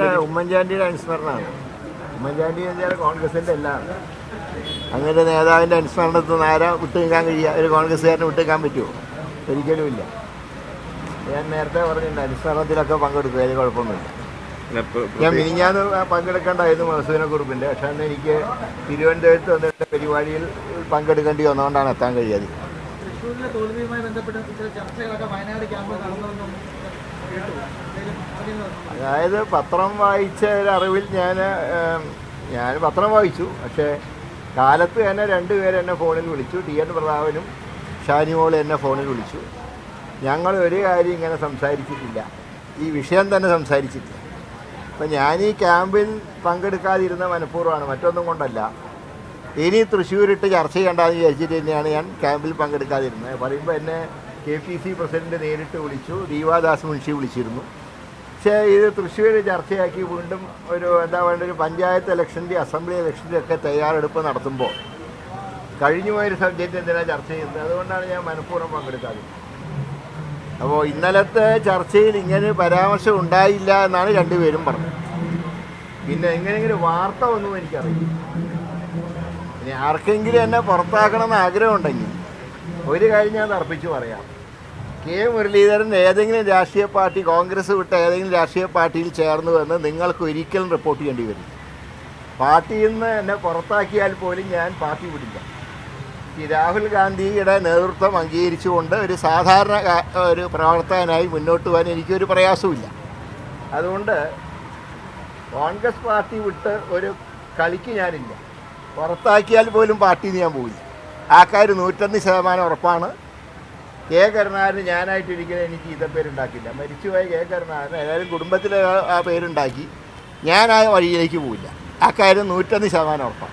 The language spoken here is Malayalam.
ഭയങ്കര ഉമ്മൻചാണ്ടിയുടെ അനുസ്മരണമാണ് ഉമ്മൻചാണ്ടി എന്ന് വെച്ചാൽ കോൺഗ്രസിന്റെ എല്ലാം അങ്ങനെ നേതാവിന്റെ അനുസ്മരണത്തിൽ നിന്ന് ആരാ വിട്ടു നിൽക്കാൻ കഴിയുക? ഒരു കോൺഗ്രസ്സുകാരനെ വിട്ടു നിൽക്കാൻ പറ്റുമോ? ഒരിക്കലും ഇല്ല ഞാൻ നേരത്തെ പറഞ്ഞിട്ടുണ്ട് അനുസ്മരണത്തിലൊക്കെ പങ്കെടുക്കും അതിന് കുഴപ്പമൊന്നുമില്ല. ഞാൻ മിനിഞ്ഞാന്ന് പങ്കെടുക്കേണ്ടായിരുന്നു മധുസൂന കുറിപ്പിന്റെ പക്ഷേ അന്ന് എനിക്ക് തിരുവനന്തപുരത്ത് വന്നിട്ട് പരിപാടിയിൽ പങ്കെടുക്കേണ്ടി വന്നുകൊണ്ടാണ് എത്താൻ കഴിയാതെ തൃശ്ശൂരിലെ തോൽവിയുമായി ബന്ധപ്പെട്ട് ചില ചർച്ചകളൊക്കെ വയനാട് ക്യാമ്പിൽ നടന്നുവെന്നും അതായത് പത്രം വായിച്ച അറിവിൽ ഞാൻ ഞാൻ പത്രം വായിച്ചു. പക്ഷേ കാലത്ത് തന്നെ രണ്ടുപേരെ എന്നെ ഫോണിൽ വിളിച്ചു. ടി എൻ പ്രതാപനും ഷാനിമോൾ എന്നെ ഫോണിൽ വിളിച്ചു. ഞങ്ങൾ ഒരു കാര്യം ഇങ്ങനെ സംസാരിച്ചിട്ടില്ല. ഈ വിഷയം തന്നെ സംസാരിച്ചിട്ടില്ല. അപ്പം ഞാൻ ഈ ക്യാമ്പിൽ പങ്കെടുക്കാതിരുന്ന മനഃപൂർവമാണ്. മറ്റൊന്നും കൊണ്ടല്ല. ഇനി തൃശ്ശൂരിട്ട് ചർച്ച ചെയ്യേണ്ടതെന്ന് വിചാരിച്ചിട്ട് തന്നെയാണ് ഞാൻ ക്യാമ്പിൽ പങ്കെടുക്കാതിരുന്നത്. പറയുമ്പോൾ എന്നെ കെ പി സി പ്രസിഡന്റ് നേരിട്ട് വിളിച്ചു ദീവാദാസ് മുൻഷി വിളിച്ചിരുന്നു. പക്ഷേ ഇത് തൃശ്ശൂർ ചർച്ചയാക്കി വീണ്ടും ഒരു എന്താ പറയുക ഒരു പഞ്ചായത്ത് ഇലക്ഷന്റെ അസംബ്ലി ഇലക്ഷന്റെ ഒക്കെ തയ്യാറെടുപ്പ് നടത്തുമ്പോൾ കഴിഞ്ഞു പോയൊരു സബ്ജക്റ്റ് എന്തിനാണ് ചർച്ച ചെയ്യുന്നത്? അതുകൊണ്ടാണ് ഞാൻ മനഃപൂർവം പങ്കെടുക്കാറ് അപ്പോൾ ഇന്നലത്തെ ചർച്ചയിൽ ഇങ്ങനെ പരാമർശം ഉണ്ടായില്ല എന്നാണ് രണ്ടുപേരും പറഞ്ഞത്. പിന്നെ എങ്ങനെയെങ്കിലും വാർത്ത ഒന്നും എനിക്കറിയില്ല. ഇനി ആർക്കെങ്കിലും എന്നെ പുറത്താക്കണമെന്ന് ആഗ്രഹമുണ്ടെങ്കിൽ ഒരു കാര്യം ഞാൻ തർപ്പിച്ച് പറയാം. കെ മുരളീധരൻ ഏതെങ്കിലും രാഷ്ട്രീയ പാർട്ടി കോൺഗ്രസ് വിട്ട ഏതെങ്കിലും രാഷ്ട്രീയ പാർട്ടിയിൽ ചേർന്നു എന്ന് നിങ്ങൾക്ക് ഒരിക്കലും റിപ്പോർട്ട് ചെയ്യേണ്ടി വരും പാർട്ടിയിൽ നിന്ന് എന്നെ പുറത്താക്കിയാൽ പോലും ഞാൻ പാർട്ടി വിടില്ല. ഈ രാഹുൽ ഗാന്ധിയുടെ നേതൃത്വം അംഗീകരിച്ചുകൊണ്ട് ഒരു സാധാരണ ഒരു പ്രവർത്തകനായി മുന്നോട്ട് പോകാൻ എനിക്കൊരു പ്രയാസവുമില്ല. അതുകൊണ്ട് കോൺഗ്രസ് പാർട്ടി വിട്ട് ഒരു കളിക്ക് ഞാനില്ല. പുറത്താക്കിയാൽ പോലും പാർട്ടിയിൽ നിന്ന് ഞാൻ പോയി ആ കാര്യം നൂറ്റൊന്ന് ശതമാനം ഉറപ്പാണ്. കെ. കരുണാകരന് ഞാനായിട്ടിരിക്കുന്നത് എനിക്ക് ഇത പേരുണ്ടാക്കില്ല. മരിച്ചുപോയ കെ. കരുണാകരൻ ഏതായാലും കുടുംബത്തിലെ ആ- പേരുണ്ടാക്കി. ഞാൻ വഴിയിലേക്ക് പോയില്ല ആ കാര്യം നൂറ്റൊന്ന് ശതമാനം ഉറപ്പാണ്.